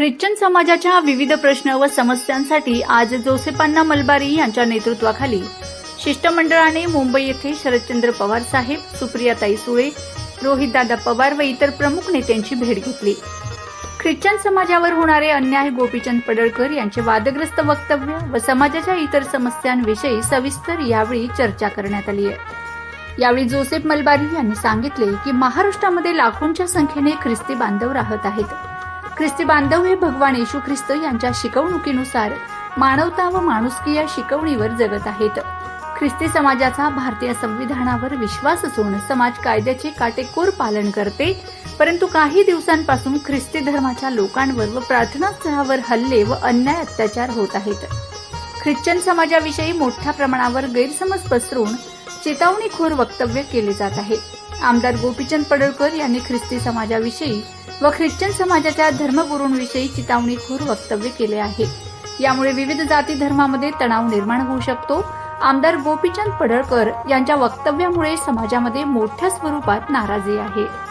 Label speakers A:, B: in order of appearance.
A: Christian समाजाच्या विविध प्रश्न व समस्यांसाठी आज जोसेपांना मलबारी यांच्या नेतृत्वाखाली शिष्टमंडळाने मुंबई येथे शरदचंद्र पवार साहेब सुप्रियाताई सुळे रोहितदादा पवार व इतर प्रमुख नेत्यांची भेट घेतली. ख्रिश्चन समाजावर होणारे अन्याय गोपीचंद पडळकर यांचे वादग्रस्त वक्तव्य व समाजाच्या इतर समस्यांविषयी सविस्तर यावेळी चर्चा करण्यात आली आहे. यावेळी जोसेफ मलबारी यांनी सांगितले की महाराष्ट्रामध्ये लाखोंच्या संख्येने ख्रिस्ती बांधव राहत आहेत. ख्रिस्ती बांधव हे भगवान येशू ख्रिस्त यांच्या शिकवणुकीनुसार मानवता व माणुसकी या शिकवणीवर जगत आहेत. ख्रिस्ती समाजाचा भारतीय संविधानावर विश्वास असून समाज कायद्याचे काटेकोर पालन करते. परंतु काही दिवसांपासून ख्रिस्ती धर्माच्या लोकांवर व प्रार्थनास्थळावर हल्ले व अन्याय अत्याचार होत आहेत. ख्रिश्चन समाजाविषयी मोठ्या प्रमाणावर गैरसमज पसरून चेतावणीखोर वक्तव्य केले जात आहे. आमदार गोपीचंद पडळकर यांनी ख्रिस्ती समाजाविषयी व ख्रिश्चन समाजाच्या धर्मगुरूंविषयी चितावणीखोर वक्तव्य केले आहे. यामुळे विविध जाती धर्मामध्ये तणाव निर्माण होऊ शकतो. आमदार गोपीचंद पडळकर यांच्या वक्तव्यामुळे समाजामध्ये मोठ्या स्वरूपात नाराजी आहे.